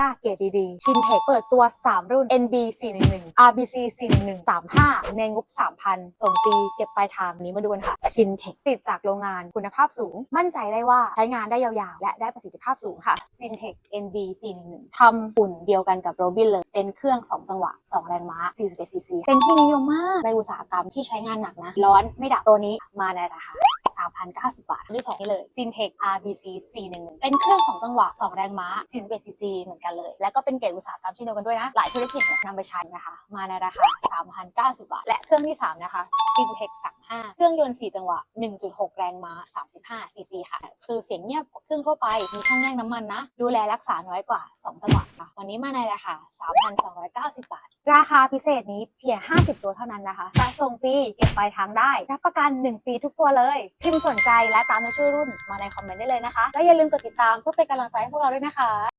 ก้าเกรดดีชินเทคเปิดตัว 3 รุ่น NB 411 RBC 411 35 ในงบ 3,000 ส่งฟรีเก็บปลายทางนี้มาดูกันค่ะ ชินเทคติดจากโรงงานคุณภาพสูง มั่นใจได้ว่าใช้งานได้ยาวๆ และได้ประสิทธิภาพสูงค่ะชินเทค NB 411ทำหุ่นเดียวกันกับโรบินเลย เป็นเครื่อง 2 จังหวะ 2 แรงม้า 41 cc เป็นที่นิยมมากในอุตสาหกรรมที่ใช้งานหนักนะ ร้อนไม่ดับตัวนี้มาในราคา 3,090 บาทอันที่สองนี่เลย Syntec RBC C11 เป็นเครื่อง 2 จังหวะ 2 แรงม้า 41 cc เหมือนกันเลย และก็เป็นเกรดอุตสาหกรรมเช่นเดียวกันด้วยนะ หลายธุรกิจนำไปใช้นะคะ มาในราคา 3,090 บาท และเครื่องที่ 3 นะคะ Syntec 35เครื่องยนต์ 4 จังหวะ 1.6 แรงม้า 35 cc ค่ะ คือเสียงเงียบกว่าเครื่องทั่วไป มีช่องแยกน้ำมันนะ ดูแลรักษาน้อยกว่า 2 จังหวะค่ะ วันนี้มาในราคา 3,290 บาท ราคาพิเศษนี้เพียง 50 ตัวเท่านั้นนะคะจะส่งฟรี เก็บปลายทางได้ รับประกัน 1 ปีทุกตัวเลย พิมพ์สนใจและตามในชื่อรุ่นมาในคอมเมนต์ได้เลยนะคะ และอย่าลืมกดติดตามเพื่อเป็นกำลังใจให้พวกเราด้วยนะคะ